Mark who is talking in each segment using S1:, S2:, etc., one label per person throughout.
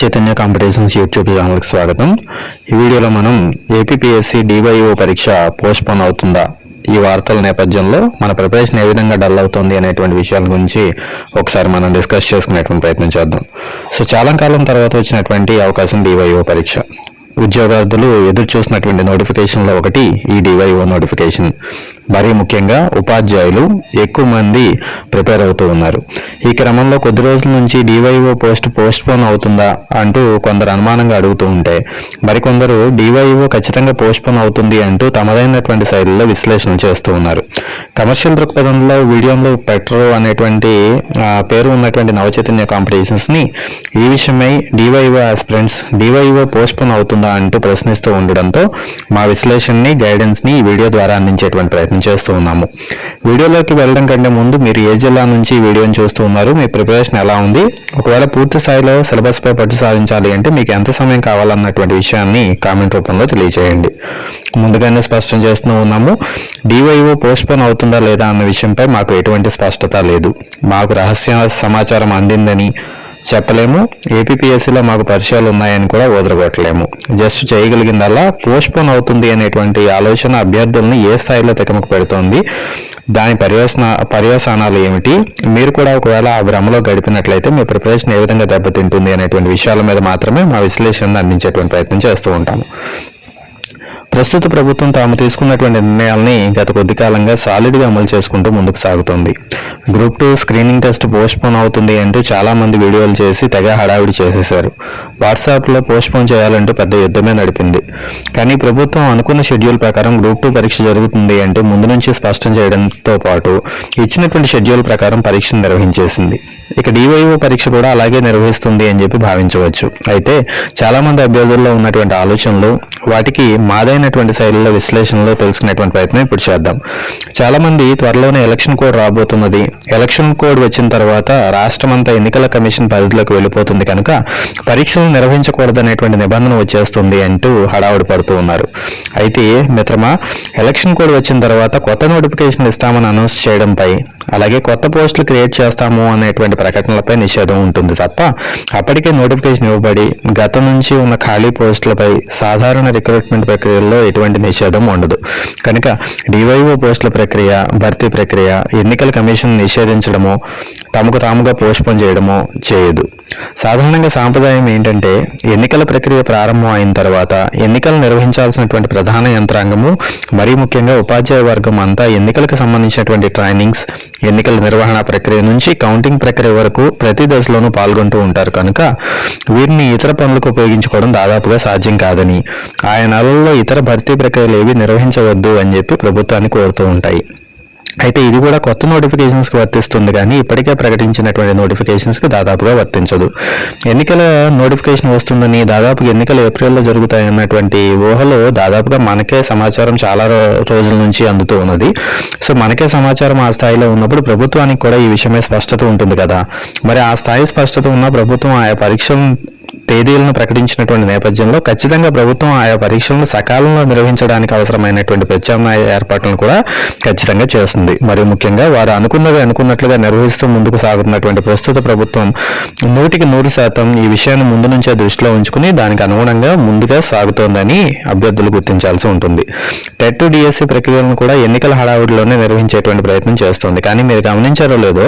S1: Chaitanya competitions YouTube ఛానల్కి స్వాగతం. ఈ వీడియోలో మనం ఏపీపీఎస్సీ డివైఓ పరీక్ష పోస్ట్పోన్ అవుతుందా? ఈ వార్తల నేపథ్యంలో మన ప్రిపరేషన్ ఏ విధంగా డల్ అవుతుంది అనేటువంటి విషయాల గురించి ఒకసారి మనం డిస్కస్ చేసుకునేటువంటి ప్రయత్నం చేద్దాం. సో చాలా కాలం తర్వాత వచ్చినటువంటి అవకాశం డివైఓ పరీక్ష. ఉద్యోగార్థులు ఎదురు చూసినటువంటి నోటిఫికేషన్లో ఒకటి ఈ డివైఓ నోటిఫికేషన్. మరీ ముఖ్యంగా ఉపాధ్యాయులు ఎక్కువ మంది ప్రిపేర్ అవుతూ ఉన్నారు. ఈ క్రమంలో కొద్ది రోజుల నుంచి డివైఓ పోస్ట్ పోస్ట్పోన్ అవుతుందా అంటూ కొందరు అనుమానంగా అడుగుతూ ఉంటే మరికొందరు డివైఓ ఖచ్చితంగా పోస్ట్పోన్ అవుతుంది అంటూ తమదైనటువంటి శైలిలో విశ్లేషణ చేస్తూ ఉన్నారు. కమర్షియల్ దృక్పథంలో వీడియోలో పెట్రో అనేటువంటి పేరు ఉన్నటువంటి నవచైతన్య కాంపిటీషన్స్ని ఈ విషయమై డివైఓ ఆస్పిరెంట్స్ డివైఓ పోస్ట్పోన్ అవుతుంది అవుతుందా అంటూ ప్రశ్నిస్తూ ఉండడంతో మా విశ్లేషణని గైడెన్స్ని ఈ వీడియో ద్వారా అందించేటువంటి ప్రయత్నం చేస్తూ ఉన్నాము. వీడియోలోకి వెళ్ళడం కంటే ముందు మీరు ఏ జిల్లా నుంచి ఈ వీడియోని చూస్తూ ఉన్నారు మీ ప్రిపరేషన్ ఎలా ఉంది ఒకవేళ పూర్తి స్థాయిలో సిలబస్పై పట్టు సాధించాలి అంటే మీకు ఎంత సమయం కావాలన్నటువంటి విషయాన్ని కామెంట్ రూపంలో తెలియజేయండి. ముందుగానే స్పష్టం చేస్తూ ఉన్నాము డివైఓ పోస్ట్పోన్ అవుతుందా లేదా అన్న విషయంపై మాకు ఎటువంటి స్పష్టత లేదు. మాకు రహస్య సమాచారం అందిందని చెప్పలేము. ఏపీపీఎస్సీలో మాకు పరిచయాలు ఉన్నాయని కూడా వదలగొట్టలేము జస్ట్ చేయగలిగిందల్లా పోస్ట్పోన్ అవుతుంది అనేటువంటి ఆలోచన అభ్యర్థులను ఏ స్థాయిలో తెకమకు పెడుతోంది. దాని పర్యవసన పర్యవసానాలు ఏమిటి? మీరు కూడా ఒకవేళ ఆ భ్రమలో గడిపినట్లయితే మీ ప్రిపరేషన్ ఏ విధంగా దెబ్బతింటుంది అనేటువంటి విషయాల మీద మాత్రమే మా విశ్లేషణను అందించేటువంటి ప్రయత్నం చేస్తూ ఉంటాము. ప్రస్తుత ప్రభుత్వం తాము తీసుకున్నటువంటి నిర్ణయాల్ని గత కొద్ది కాలంగా సాలిడ్గా అమలు చేసుకుంటూ ముందుకు సాగుతోంది. Group two screening test postpone అవుతుంది అంటూ చాలామంది వీడియోలు చేసి తెగ హడావిడి చేసేశారు. వాట్సాప్లో పోస్ట్పోన్ చేయాలంటూ పెద్ద యుద్ధమే నడిపింది. కానీ ప్రభుత్వం అనుకున్న షెడ్యూల్ ప్రకారం గ్రూప్ టూ పరీక్ష జరుగుతుంది అంటూ ముందు నుంచి స్పష్టం చేయడంతో పాటు ఇచ్చినటువంటి షెడ్యూల్ ప్రకారం పరీక్షను నిర్వహించేసింది. ఇక డివైఓ పరీక్ష కూడా అలాగే నిర్వహిస్తుంది అని చెప్పి భావించవచ్చు. అయితే చాలామంది అభ్యర్థుల్లో ఉన్నటువంటి ఆలోచనలు వాటికి మాదైన మాదైనటువంటి శైలిలో విశ్లేషణలో తెలుసుకునేటువంటి ప్రయత్నం ఇప్పుడు చేద్దాం. చాలామంది త్వరలోనే ఎలక్షన్ కోడ్ రాబోతున్నది. ఎలక్షన్ కోడ్ వచ్చిన తర్వాత రాష్ట్రమంతా ఎన్నికల కమిషన్ పరిధిలోకి వెళ్ళిపోతుంది కనుక పరీక్షలు నిర్వహించకూడదనేటువంటి నిబంధన వచ్చేస్తుంది అంటూ హడావుడి పడుతూ ఉన్నారు. అయితే మిత్రమా ఎలక్షన్ కోడ్ వచ్చిన తర్వాత కొత్త నోటిఫికేషన్ ఇస్తామని అనౌన్స్ చేయడంపై అలాగే కొత్త పోస్టులు క్రియేట్ చేస్తాము అనేటువంటి ప్రకటనలపై నిషేధం ఉంటుంది తప్ప అప్పటికే నోటిఫికేషన్ ఇవ్వబడి గతం నుంచి ఉన్న ఖాళీ పోస్టులపై సాధారణ రిక్రూట్మెంట్ ప్రక్రియల్లో ఎటువంటి నిషేధం ఉండదు. కనుక డివైఓ పోస్టుల ప్రక్రియ భర్తీ ప్రక్రియ ఎన్నికల కమిషన్ నిషేధించడము తమకు తాముగా పోస్ట్పోన్ చేయడమో చేయదు. సాధారణంగా సాంప్రదాయం ఏంటంటే ఎన్నికల ప్రక్రియ ప్రారంభం అయిన తర్వాత ఎన్నికలు నిర్వహించాల్సినటువంటి ప్రధాన యంత్రాంగము మరీ ముఖ్యంగా ఉపాధ్యాయ వర్గం అంతా ఎన్నికలకు సంబంధించినటువంటి ట్రైనింగ్స్ ఎన్నికల నిర్వహణ ప్రక్రియ నుంచి కౌంటింగ్ ప్రక్రియ వరకు ప్రతి దశలోనూ పాల్గొంటూ ఉంటారు కనుక వీరిని ఇతర పనులకు ఉపయోగించుకోవడం దాదాపుగా సాధ్యం కాదని. ఆయా నెలల్లో ఇతర భర్తీ ప్రక్రియలు ఏవి నిర్వహించవద్దు అని చెప్పి ప్రభుత్వాన్ని కోరుతూ ఉంటాయి. అయితే ఇది కూడా కొత్త నోటిఫికేషన్స్కి వర్తిస్తుంది కానీ ఇప్పటికే ప్రకటించినటువంటి నోటిఫికేషన్స్కి దాదాపుగా వర్తించదు. ఎన్నికల నోటిఫికేషన్ వస్తుందని దాదాపు ఎన్నికలు ఏప్రిల్లో జరుగుతాయన్నటువంటి ఊహలో దాదాపుగా మనకే సమాచారం చాలా రోజుల నుంచి అందుతూ ఉన్నది. సో మనకే సమాచారం ఆ స్థాయిలో ఉన్నప్పుడు ప్రభుత్వానికి కూడా ఈ విషయమే స్పష్టత ఉంటుంది కదా. మరి ఆ స్థాయి స్పష్టత ఉన్న ప్రభుత్వం ఆయా పరీక్ష తేదీలను ప్రకటించినటువంటి నేపథ్యంలో ఖచ్చితంగా ప్రభుత్వం ఆయా పరీక్షలను సకాలంలో నిర్వహించడానికి అవసరమైనటువంటి ప్రత్యామ్నాయ ఏర్పాట్లను కూడా ఖచ్చితంగా చేస్తుంది. మరి ముఖ్యంగా వారు అనుకున్నది అనుకున్నట్లుగా నిర్వహిస్తూ ముందుకు సాగుతున్నటువంటి ప్రస్తుత ప్రభుత్వం నూటికి నూరు శాతం ఈ విషయాన్ని ముందు నుంచే దృష్టిలో ఉంచుకుని దానికి అనుగుణంగా ముందుగా సాగుతోందని అభ్యర్థులు గుర్తించాల్సి ఉంటుంది. టెట్ టు డిఎస్సి ప్రక్రియలను కూడా ఎన్నికల హడావుడిలోనే నిర్వహించేటువంటి ప్రయత్నం చేస్తోంది. కానీ మీరు గమనించారో లేదో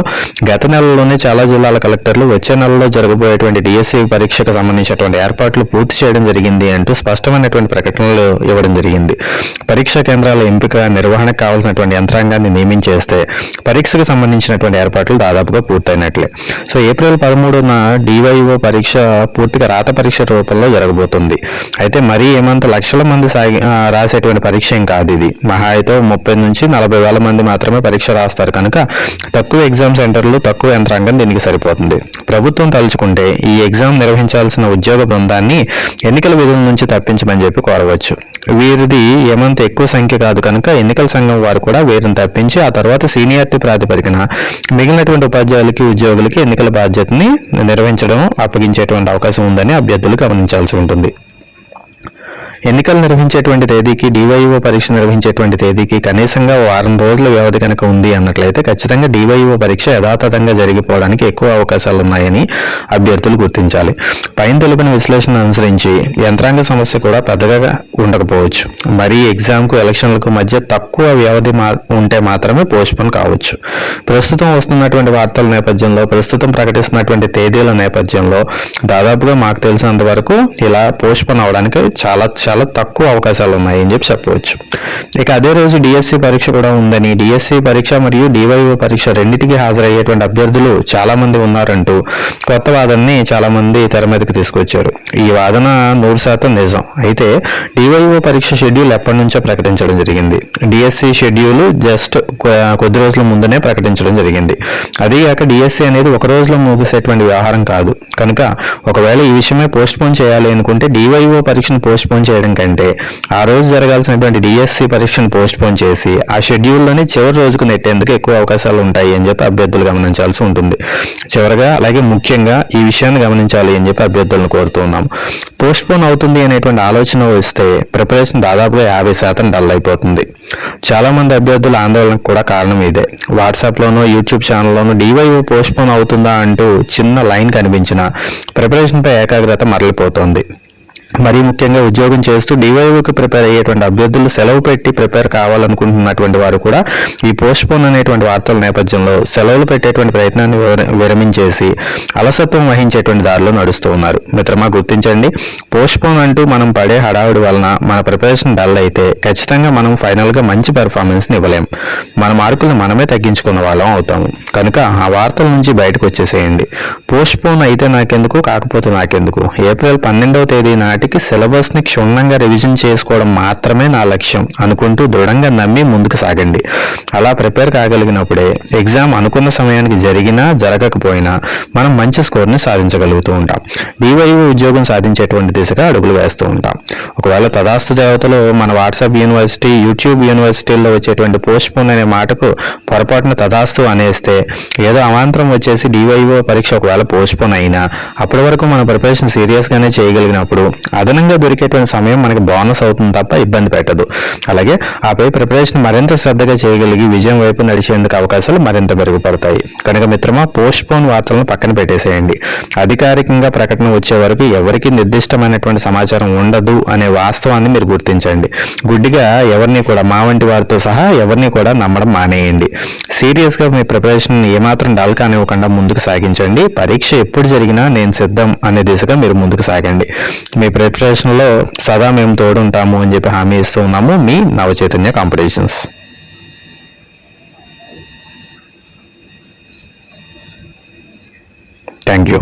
S1: గత నెలలోనే చాలా జిల్లాల కలెక్టర్లు వచ్చే నెలలో జరగబోయేటువంటి డిఎస్సి పరీక్షకు సంబంధించినటువంటి ఏర్పాట్లు పూర్తి చేయడం జరిగింది అంటూ స్పష్టమైనటువంటి ప్రకటనలు ఇవ్వడం జరిగింది. పరీక్షా కేంద్రాల ఎంపిక నిర్వహణకు కావాల్సినటువంటి యంత్రాంగాన్ని నియమించేస్తే పరీక్షకు సంబంధించినటువంటి ఏర్పాట్లు దాదాపుగా పూర్తయినట్లే. సో ఏప్రిల్ పదమూడున డివైఓ పరీక్ష పూర్తిగా రాత పరీక్ష రూపంలో జరగబోతుంది. అయితే మరీ ఏమంత లక్షల మంది సాగి రాసేటువంటి పరీక్ష ఏం కాదు ఇది. మహా అయితే ముప్పై నుంచి నలభై వేల మంది మాత్రమే పరీక్ష రాస్తారు కనుక తక్కువ ఎగ్జామ్ సెంటర్లు తక్కువ యంత్రాంగం దీనికి సరిపోతుంది. ప్రభుత్వం తలుచుకుంటే ఈ ఎగ్జామ్ నిర్వహించాల్సిన ఉద్యోగ బృందాన్ని ఎన్నికల విధుల నుంచి తప్పించమని చెప్పి కోరవచ్చు. వీరిది ఏమంత ఎక్కువ సంఖ్య కాదు కనుక ఎన్నికల సంఘం వారు కూడా వీరిని తప్పించి ఆ తర్వాత సీనియారిటీ ప్రాతిపదికన మిగిలినటువంటి ఉపాధ్యాయులకి ఉద్యోగులకి ఎన్నికల బాధ్యతని నిర్వహించడం అప్పగించేటువంటి అవకాశం ఉందని అభ్యర్థులు గమనించాల్సి ఉంటుంది. ఎన్నికలు నిర్వహించేటువంటి తేదీకి డివైఓ పరీక్ష నిర్వహించేటువంటి తేదీకి కనీసంగా వారం రోజుల వ్యవధి కనుక ఉంది అన్నట్లయితే ఖచ్చితంగా డివైఓ పరీక్ష యథాతథంగా జరిగిపోవడానికి ఎక్కువ అవకాశాలు ఉన్నాయని అభ్యర్థులు గుర్తించాలి. పైన తెలిపిన విశ్లేషణ అనుసరించి యంత్రాంగ సమస్య కూడా పెద్దగా ఉండకపోవచ్చు. మరీ ఎగ్జామ్కు ఎలక్షన్లకు మధ్య తక్కువ వ్యవధి మా ఉంటే మాత్రమే పోస్ట్పోన్ కావచ్చు. ప్రస్తుతం వస్తున్నటువంటి వార్తల నేపథ్యంలో ప్రస్తుతం ప్రకటిస్తున్నటువంటి తేదీల నేపథ్యంలో దాదాపుగా మాకు తెలిసినంత వరకు ఇలా పోస్ట్పోన్ అవడానికి చాలా చాలా తక్కువ అవకాశాలు ఉన్నాయి అని చెప్పి చెప్పవచ్చు. ఇక అదే రోజు డిఎస్సి పరీక్ష కూడా ఉందని డిఎస్సి పరీక్ష మరియు డివైఓ పరీక్ష రెండింటికి హాజరయ్యేటువంటి అభ్యర్థులు చాలా మంది ఉన్నారంటూ కొత్త వాదనని చాలా మంది తెర మీదకి తీసుకొచ్చారు. ఈ వాదన నూరు శాతం నిజం. అయితే డివైఓ పరీక్ష షెడ్యూల్ ఎప్పటి నుంచో ప్రకటించడం జరిగింది. డిఎస్సి షెడ్యూల్ జస్ట్ కొద్ది రోజుల ముందునే ప్రకటించడం జరిగింది. అది కాక డిఎస్సి అనేది ఒక రోజులో ముగిసేటువంటి వ్యవహారం కాదు. కనుక ఒకవేళ ఈ విషయమే పోస్ట్ పోన్ చేయాలి అనుకుంటే డివైఓ పరీక్షను పోస్ట్ పోన్ చేయడం కంటే ఆ రోజు జరగాల్సినటువంటి డిఎస్సి పరీక్షను పోస్ట్ పోన్ చేసి ఆ షెడ్యూల్లోనే చివరి రోజుకు నెట్టేందుకు ఎక్కువ అవకాశాలు ఉంటాయి అని చెప్పి అభ్యర్థులు గమనించాల్సి ఉంటుంది. చివరగా అలాగే ముఖ్యంగా ఈ విషయాన్ని గమనించాలి అని చెప్పి అభ్యర్థులను కోరుతున్నాం పోస్ట్ పోన్ అవుతుంది అనేటువంటి ఆలోచన వస్తే ప్రిపరేషన్ దాదాపుగా యాభై శాతం డల్ అయిపోతుంది. చాలా మంది అభ్యర్థుల ఆందోళనకు కూడా కారణం ఇదే. వాట్సాప్లోనూ యూట్యూబ్ ఛానల్లోనూ డివైఓ పోస్ట్ పోన్ అవుతుందా అంటూ చిన్న లైన్ కనిపించిన ప్రిపరేషన్పై ఏకాగ్రత మరలిపోతుంది. మరీ ముఖ్యంగా ఉద్యోగం చేస్తూ డివైఓకి ప్రిపేర్ అయ్యేటువంటి అభ్యర్థులు సెలవు పెట్టి ప్రిపేర్ కావాలనుకుంటున్నటువంటి వారు కూడా ఈ పోస్ట్ పోన్ అనేటువంటి వార్తల నేపథ్యంలో సెలవులు పెట్టేటువంటి ప్రయత్నాన్ని విర- విరమించేసి అలసత్వం వహించేటువంటి దారిలో నడుస్తూ ఉన్నారు. మిత్రమా గుర్తించండి. పోస్ట్ పోన్ అంటూ మనం పడే హడావుడి వలన మన ప్రిపరేషన్ డల్ అయితే ఖచ్చితంగా మనం ఫైనల్గా మంచి పెర్ఫార్మెన్స్ని ఇవ్వలేం. మన మార్కులను మనమే తగ్గించుకున్న వాళ్ళం అవుతాము. కనుక ఆ వార్తల నుంచి బయటకు వచ్చేసేయండి. పోస్ట్ పోన్ అయితే నాకెందుకు కాకపోతే నాకెందుకు? ఏప్రిల్ పన్నెండవ తేదీ నాటి నాటికి సిలబస్ని క్షుణ్ణంగా రివిజన్ చేసుకోవడం మాత్రమే నా లక్ష్యం అనుకుంటూ దృఢంగా నమ్మి ముందుకు సాగండి. అలా ప్రిపేర్ కాగలిగినప్పుడే ఎగ్జామ్ అనుకున్న సమయానికి జరిగినా జరగకపోయినా మనం మంచి స్కోర్ని సాధించగలుగుతూ ఉంటాం. డివైఓ ఉద్యోగం సాధించేటువంటి దిశగా అడుగులు వేస్తూ ఉంటాం. ఒకవేళ తదాస్తు దేవతలు మన వాట్సాప్ యూనివర్సిటీ యూట్యూబ్ యూనివర్సిటీల్లో వచ్చేటువంటి పోస్ట్ పోన్ అనే మాటకు పొరపాటున తదాస్తు అనేస్తే ఏదో అవాంతరం వచ్చేసి డివైఓ పరీక్ష ఒకవేళ పోస్ట్ పోన్ అయినా అప్పటి వరకు మన ప్రిపరేషన్ సీరియస్గానే చేయగలిగినప్పుడు అదనంగా దొరికేటువంటి సమయం మనకి బోనస్ అవుతుంది తప్ప ఇబ్బంది పెట్టదు. అలాగే ఆపై ప్రిపరేషన్ మరింత శ్రద్ధగా చేయగలిగి విజయం వైపు నడిచేందుకు అవకాశాలు మరింత మెరుగుపడతాయి. కనుక మిత్రమా పోస్ట్ పోన్ వార్తలను పక్కన పెట్టేసేయండి. అధికారికంగా ప్రకటన వచ్చే వరకు ఎవరికి నిర్దిష్టమైనటువంటి సమాచారం ఉండదు అనే వాస్తవాన్ని మీరు గుర్తించండి. గుడ్డిగా ఎవరిని కూడా మా వంటి వారితో సహా ఎవరిని కూడా నమ్మడం మానేయండి. సీరియస్గా మీ ప్రిపరేషన్ ఏమాత్రం డల్ కానివ్వకుండా ముందుకు సాగించండి. పరీక్ష ఎప్పుడు జరిగినా నేను సిద్ధం అనే దిశగా మీరు ముందుకు సాగండి. మీ ప్రిపరేషన్లో సదా మేము తోడుంటాము అని చెప్పి హామీ ఇస్తూ ఉన్నాము మీ నవచైతన్య కాంపిటీషన్స్ థ్యాంక్ యూ